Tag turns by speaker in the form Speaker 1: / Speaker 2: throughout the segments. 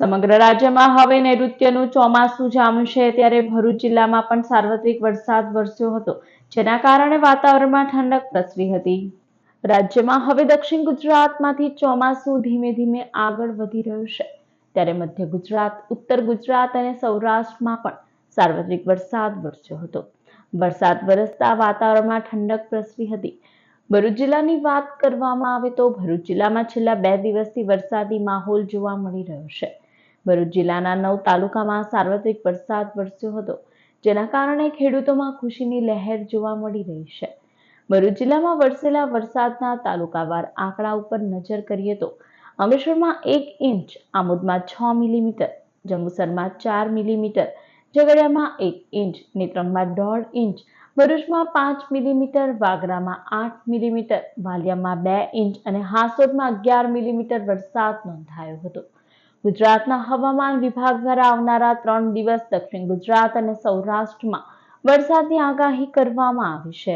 Speaker 1: સમગ્ર રાજ્યમાં હવે નૈઋત્યનું ચોમાસું જામશે ત્યારે ભરૂચ જિલ્લામાં પણ સાર્વત્રિક વરસાદ વરસ્યો હતો, જેના કારણે વાતાવરણમાં ઠંડક પ્રસરી હતી. રાજ્યમાં હવે દક્ષિણ ગુજરાતમાંથી ચોમાસું ધીમે ધીમે આગળ વધી રહ્યું છે. ત્યારે મધ્ય ગુજરાત, ઉત્તર ગુજરાત અને સૌરાષ્ટ્રમાં પણ સાર્વત્રિક વરસાદ વરસ્યો હતો. વરસાદ વરસતા વાતાવરણમાં ઠંડક પ્રસરી હતી. ભરૂચ જિલ્લાની વાત કરવામાં આવે તો ભરૂચ જિલ્લામાં છેલ્લા બે દિવસથી વરસાદી માહોલ જોવા મળી રહ્યો છે. ભરૂચ જિલ્લાના નવ તાલુકામાં સાર્વત્રિક વરસાદ વરસ્યો હતો, જેના કારણે ખેડૂતોમાં ખુશીની લહેર જોવા મળી રહી છે. ભરૂચ જિલ્લામાં વરસેલા વરસાદના તાલુકાવાર આંકડા ઉપર નજર કરીએ તો, અંકલેશ્વરમાં એક ઇંચ, આમોદમાં છ મિલીમીટર, જંબુસરમાં ચાર મિલીમીટર, ઝઘડિયામાં એક ઇંચ, નેત્રંગમાં દોઢ ઇંચ, ભરૂચમાં પાંચ મિલીમીટર, વાગરામાં આઠ મિલીમીટર, વાલિયામાં બે ઇંચ અને હાસોદમાં અગિયાર મિલીમીટર વરસાદ નોંધાયો હતો. ગુજરાતના હવામાન વિભાગ દ્વારા આવનારા ત્રણ દિવસ દક્ષિણ ગુજરાત અને સૌરાષ્ટ્રમાં વરસાદની આગાહી કરવામાં આવી છે.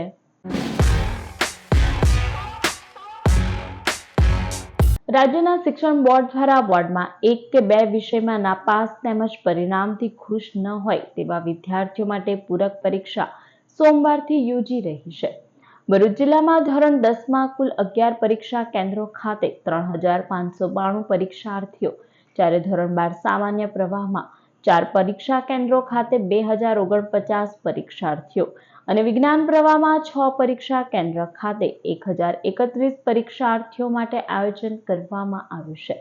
Speaker 1: રાજ્યના શિક્ષણ બોર્ડ દ્વારા બોર્ડમાં એક કે બે વિષયમાં નાપાસ તેમજ પરિણામથી ખુશ ન હોય તેવા વિદ્યાર્થીઓ માટે પૂરક પરીક્ષા સોમવારથી યોજી રહી છે. ભરૂચ જિલ્લામાં ધોરણ દસમાં કુલ અગિયાર પરીક્ષા કેન્દ્રો ખાતે ત્રણ હજાર પાંચસો બાણું પરીક્ષાર્થીઓ જ્યારે ધોરણ બાર સામાન્ય પ્રવાહમાં ચાર પરીક્ષા કેન્દ્રો ખાતે બે હજાર ઓગણપચાસ પરીક્ષાર્થીઓ અને વિજ્ઞાન પ્રવાહમાં છ પરીક્ષા કેન્દ્ર ખાતે એક હજાર એકત્રીસ પરીક્ષાર્થીઓ માટે આયોજન કરવામાં આવ્યું છે.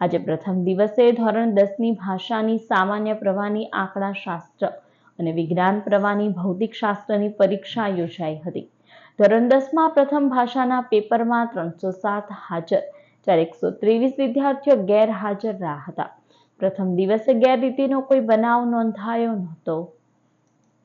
Speaker 1: આજે પ્રથમ દિવસે ધોરણ દસની ભાષાની સામાન્ય પ્રવાહની આંકડાશાસ્ત્ર અને વિજ્ઞાન પ્રવાહની ભૌતિક શાસ્ત્રની પરીક્ષા યોજાઈ હતી. ધોરણ દસમાં પ્રથમ ભાષાના પેપરમાં ત્રણસો સાત હાજર જ્યારે એકસો ત્રેવીસ વિદ્યાર્થીઓ ગેરહાજર રહ્યા હતા. પ્રથમ દિવસે ગેરરીતિનો કોઈ બનાવ નોંધાયો નહોતો.